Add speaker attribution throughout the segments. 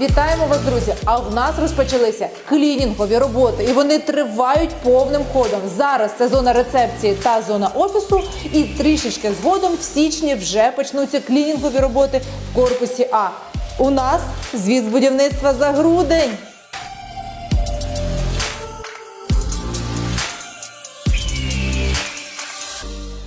Speaker 1: Вітаємо вас, друзі! А в нас розпочалися клінінгові роботи, і вони тривають повним ходом. Зараз це зона рецепції та зона офісу, і трішечки згодом в січні вже почнуться клінінгові роботи в корпусі А. У нас звіт з будівництва за грудень.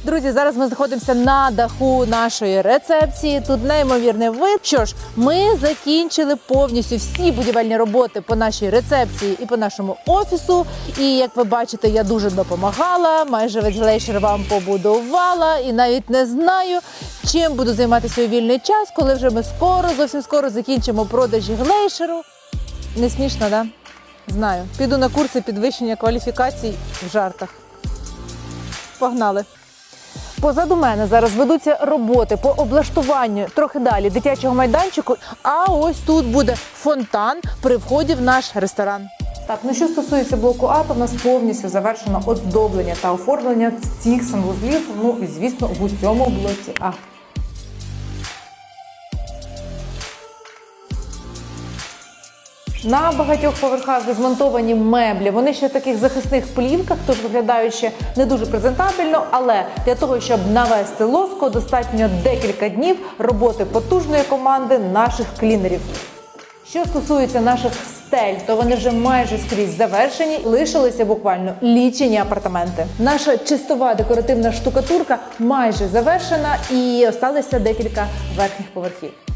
Speaker 1: Друзі, зараз ми знаходимося на даху нашої рецепції. Тут неймовірний вид. Що ж, ми закінчили повністю всі будівельні роботи по нашій рецепції і по нашому офісу. І як ви бачите, я дуже допомагала. Майже весь глейшер вам побудувала, і навіть не знаю, чим буду займатися у вільний час, коли вже ми скоро, зовсім скоро закінчимо продажі глейшеру. Не смішно, да? Знаю. Піду на курси підвищення кваліфікацій в жартах. Погнали! Позаду мене зараз ведуться роботи по облаштуванню трохи далі дитячого майданчику. А ось тут буде фонтан при вході в наш ресторан. Так, ну що стосується блоку А, то в нас повністю завершено оздоблення та оформлення всіх санвузлів. Ну і звісно, в усьому блоці А. На багатьох поверхах змонтовані меблі. Вони ще в таких захисних плівках, тож виглядають ще не дуже презентабельно. Але для того, щоб навести лоско, достатньо декілька днів роботи потужної команди наших клінерів. Що стосується наших стель, то вони вже майже скрізь завершені, лишилися буквально лічені апартаменти. Наша чистова декоративна штукатурка майже завершена і осталося декілька верхніх поверхів.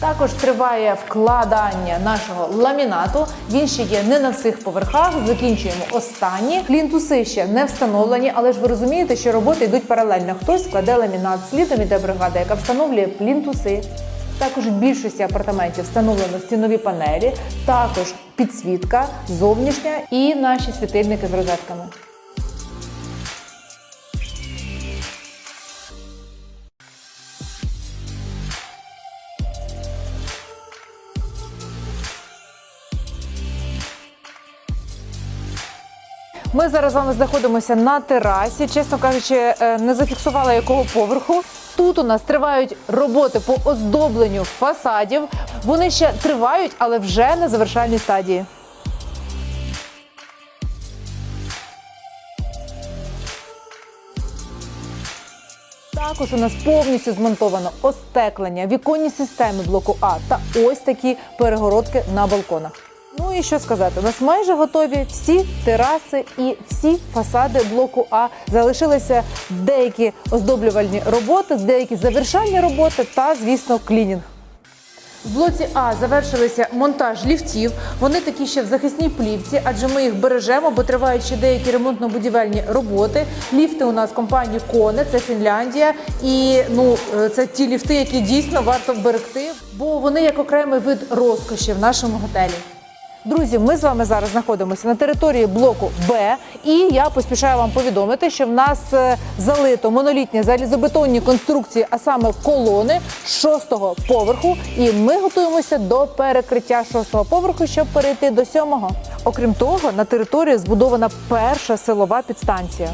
Speaker 1: Також триває вкладання нашого ламінату. Він ще є не на всіх поверхах. Закінчуємо останні. Плінтуси ще не встановлені, але ж ви розумієте, що роботи йдуть паралельно. Хтось складе ламінат, слідом іде бригада, яка встановлює плінтуси. Також в більшості апартаментів встановлено стінові панелі, також підсвітка, зовнішня і наші світильники з розетками. Ми зараз з вами знаходимося на терасі. Чесно кажучи, е, не зафіксувала якого поверху. Тут у нас тривають роботи по оздобленню фасадів. Вони ще тривають, але вже на завершальній стадії. Також у нас повністю змонтовано остеклення, віконні системи блоку А та ось такі перегородки на балконах. Ну і що сказати, у нас майже готові всі тераси і всі фасади блоку А. Залишилися деякі оздоблювальні роботи, деякі завершальні роботи та, звісно, клінінг. В блоці А завершилися монтаж ліфтів. Вони такі ще в захисній плівці, адже ми їх бережемо, бо тривають ще деякі ремонтно-будівельні роботи. Ліфти у нас компанії Коне, це Фінляндія. І ну е, це ті ліфти, які дійсно варто вберегти, бо вони як окремий вид розкоші в нашому готелі. Друзі, ми з вами зараз знаходимося на території блоку Б, і я поспішаю вам повідомити, що в нас е, залито монолітні залізобетонні конструкції, а саме колони шостого поверху. І ми готуємося до перекриття шостого поверху, щоб перейти до сьомого. Окрім того, на території збудована перша силова підстанція.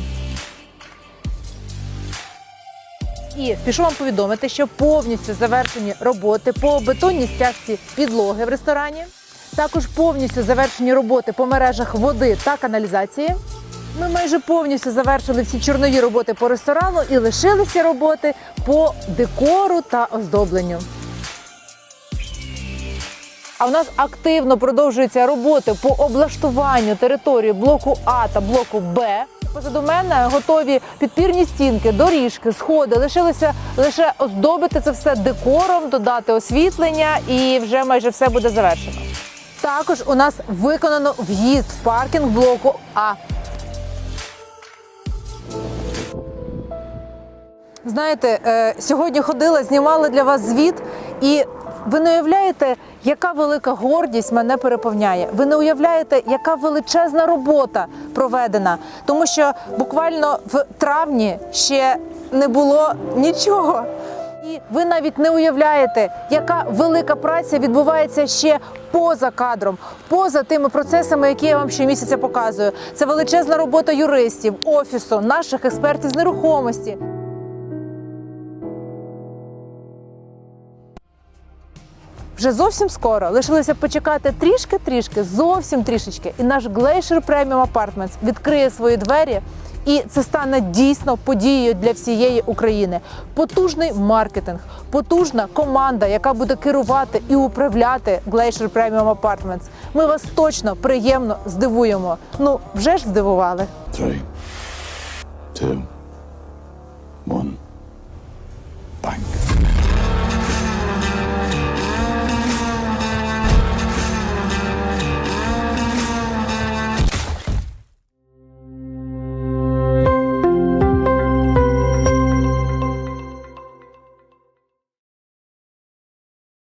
Speaker 1: І спішу вам повідомити, що повністю завершені роботи по бетонній стяжці підлоги в ресторані. Також повністю завершені роботи по мережах води та каналізації. Ми майже повністю завершили всі чорнові роботи по ресторану і лишилися роботи по декору та оздобленню. А в нас активно продовжуються роботи по облаштуванню території блоку А та блоку Б. Позаду мене готові підпірні стінки, доріжки, сходи. Лишилося лише оздобити це все декором, додати освітлення, і вже майже все буде завершено. Також у нас виконано в'їзд в паркінг блоку А. Знаєте, е, сьогодні ходила, знімала для вас звіт, і ви не уявляєте, яка велика гордість мене переповняє. Ви не уявляєте, яка величезна робота проведена, тому що буквально в травні ще не було нічого. І ви навіть не уявляєте, яка велика праця відбувається ще поза кадром, поза тими процесами, які я вам щомісяця показую. Це величезна робота юристів, офісу, наших експертів з нерухомості. Вже зовсім скоро лишилося почекати трішки-трішки, зовсім трішечки, і наш Glacier Premium Apartments відкриє свої двері. І це стане дійсно подією для всієї України. Потужний маркетинг, потужна команда, яка буде керувати і управляти Glacier Premium Apartments. Ми вас точно приємно здивуємо. Ну вже ж здивували.
Speaker 2: Three, two,